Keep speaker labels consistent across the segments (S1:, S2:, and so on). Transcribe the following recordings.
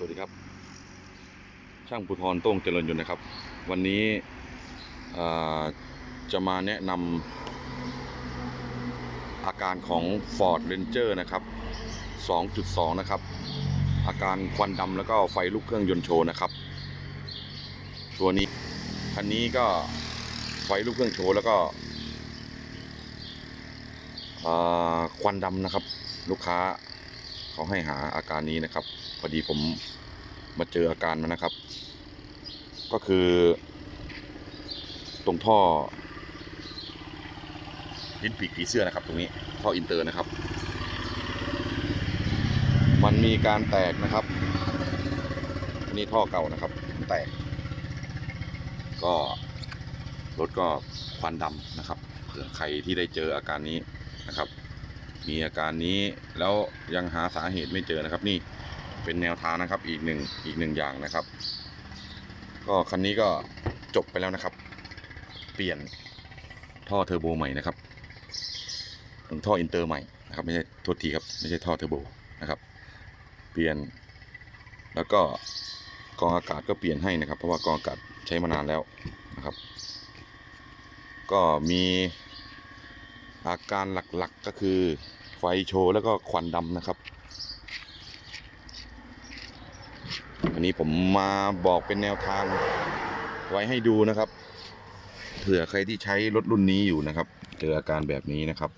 S1: สวัสดีครับ ช่างภูทรโต้งเจริญยนต์นะครับ วันนี้จะมาแนะนำอาการของ Ford Ranger นะครับ 2.2 นะครับ อาการควันดำแล้วก็ไฟลุกเครื่องยนต์โชว์นะครับ ตัวนี้คันนี้ก็ไฟลุกเครื่องโชว์แล้วก็ควันดำนะครับ ลูกค้า เขาให้หาอาการนี้นะครับพอดีผมมาเจออาการมันนะครับ ก็คือ ตรงท่อลิ้นปีกผีเสื้อนะครับ ตรงนี้ท่ออินเตอร์นะครับ มันมีการแตกนะครับอันนี่ท่อเก่านะครับแตก ก็รถก็ควันดำนะครับเผื่อใครที่ได้เจออาการนี้นะครับ มีอาการนี้แล้วยังหาสาเหตุไม่เจอนะครับ นี่เป็นแนวทางนะครับอีกหนึ่งอีกหนึ่งอย่างนะครับ ก็คันนี้ก็จบไปแล้วนะครับ เปลี่ยนท่อเทอร์โบใหม่นะครับท่ออินเตอร์ใหม่นะครับไม่ใช่โทษทีครับไม่ใช่ท่อเทอร์โบนะครับ เปลี่ยน แล้วก็กองอากาศก็เปลี่ยนให้นะครับ เพราะว่ากองอากาศใช้มานานแล้วนะครับ ก็มี อาการหลักๆก็คือไฟโชว์แล้วก็ควันดำนะครับ อันนี้ผมมาบอกเป็นแนวทางไว้ให้ดูนะครับเผื่อใครที่ใช้รถรุ่นนี้อยู่นะครับ เจออาการแบบนี้นะครับ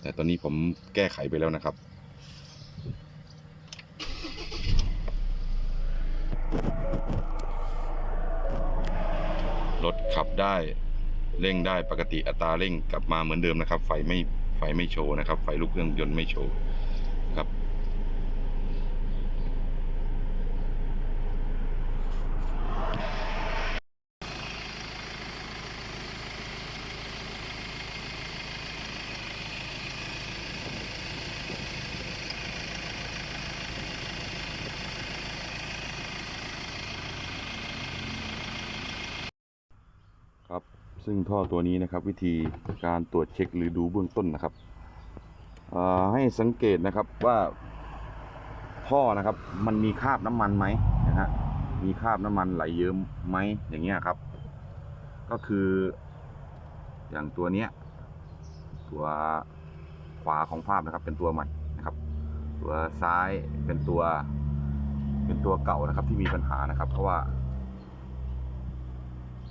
S1: แต่ตอนนี้ผมแก้ไขไปแล้วนะครับรถขับได้ เร่งได้ปกติอัตราเร่งกลับมาเหมือนเดิมนะครับ ไฟไม่ไฟไม่โชว์นะครับ ไฟลุกเครื่องยนต์ไม่โชว์ครับ ครับ ซึ่งท่อตัวนี้นะครับวิธีการตรวจเช็คหรือดูเบื้องต้นนะครับให้สังเกตนะครับว่าท่อนะครับมันมีคราบน้ำมันไหมนะฮะมีคราบน้ำมันไหลเยิ้มไหมอย่างเงี้ยครับ ก็คืออย่างตัวเนี้ยตัวขวาของภาพนะครับเป็นตัวใหม่นะครับ ตัวซ้ายเป็นตัวเป็นตัวเก่านะครับที่มีปัญหานะครับ เพราะว่า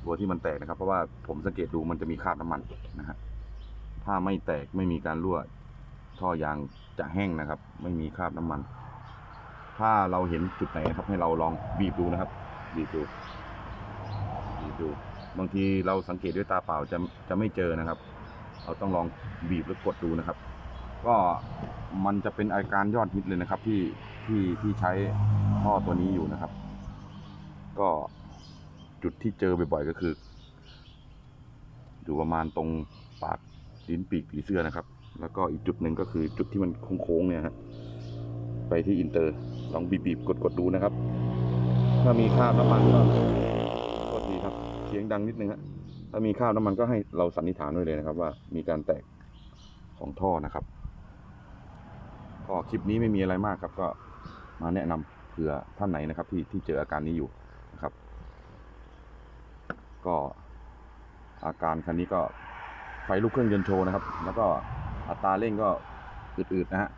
S1: ตัวที่มันแตกนะครับ เพราะว่าผมสังเกตดูมันจะมีคราบน้ำมันนะฮะถ้าไม่แตกไม่มีการรั่วท่อยางจะแห้งนะครับ ไม่มีคราบน้ำมัน ถ้าเราเห็นจุดไหนนะครับ ให้เราลองบีบดูนะครับบีบดูบีบดู บางทีเราสังเกตด้วยตาเปล่าจะจะไม่เจอนะครับ เราต้องลองบีบหรือกดดูนะครับ ก็มันจะเป็นอาการยอดฮิตเลยนะครับ ที่ที่ที่ใช้ท่อตัวนี้อยู่นะครับ ก็ จุดที่เจอบ่อยๆก็คือ อยู่ประมาณตรงปากลิ้นปีกผีเสื้อนะครับ แล้วก็อีกจุดหนึ่งก็คือจุดที่มันโค้งๆเนี่ยฮะไปที่อินเตอร์ลองบีบๆกดๆดูนะครับ ถ้ามีคราบน้ำมันก็ก็ดีครับเสียงดังนิดนึงฮะถ้ามีคราบน้ำมันก็ให้เราสันนิษฐานไว้เลยนะครับ ว่ามีการแตกของท่อนะครับก็คลิปนี้ไม่มีอะไรมากครับ ก็มาแนะนำเผื่อท่านไหนนะครับ ที่ที่เจออาการนี้อยู่ ก็อาการคันนี้ก็ไฟลุกเครื่องยนต์โชว์นะครับ แล้วก็อัตราเร่งก็อืดๆนะฮะ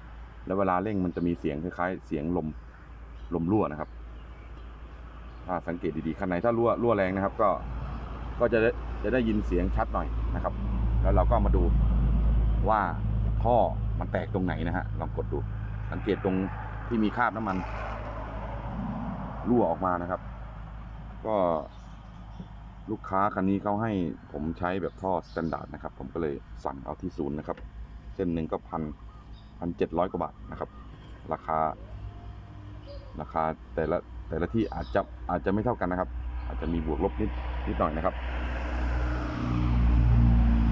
S1: แล้วเวลาเร่งมันจะมีเสียงคล้ายๆ เสียงลมลมรั่วนะครับ ถ้าสังเกตดีๆคันไหนถ้ารั่วรั่วแรงนะครับ ก็ก็จะได้จะได้ยินเสียงชัดหน่อยนะครับ แล้วเราก็มาดูว่าท่อมันแตกตรงไหนนะฮะ ลองกดดู สังเกตตรงที่มีคราบน้ำมันรั่วออกมานะครับ ก็ ลูกค้าคันนี้เขาให้ผมใช้แบบท่อสแตนดาร์ดนะครับ ผมก็เลยสั่งเอาที่ศูนย์นะครับ เส้นหนึ่งก็พันพันเจ็ดร้อยกว่าบาทนะครับ ราคา ราคาแต่ละแต่ละที่อาจจะอาจจะไม่เท่ากันนะครับ อาจจะมีบวกลบนิดนิดหน่อยนะครับ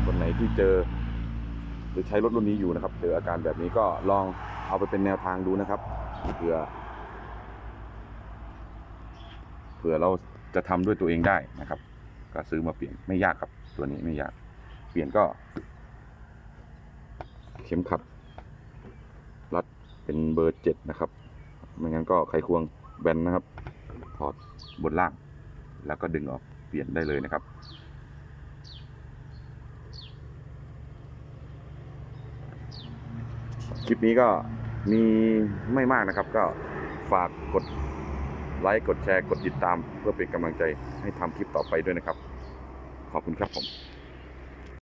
S1: คนไหนที่เจอหรือใช้รถรุ่นนี้อยู่นะครับ เจออาการแบบนี้ก็ลองเอาไปเป็นแนวทางดูนะครับเผื่อเผื่อเราจะทำด้วยตัวเองได้นะครับ ก็ซื้อมาเปลี่ยนไม่ยากครับ ตัวนี้ไม่ยาก เปลี่ยนก็ เข็มขัด รัดเป็นเบอร์เจ็ดนะครับ ไม่งั้นก็ไขควงแบนนะครับ ถอดบนล่าง แล้วก็ดึงออกเปลี่ยนได้เลยนะครับคลิปนี้ก็มีไม่มากนะครับ ก็ฝากกด ไลค์ กดแชร์ กดติดตาม เพื่อเป็นกำลังใจให้ทำคลิปต่อไปด้วยนะครับ ขอบคุณครับผม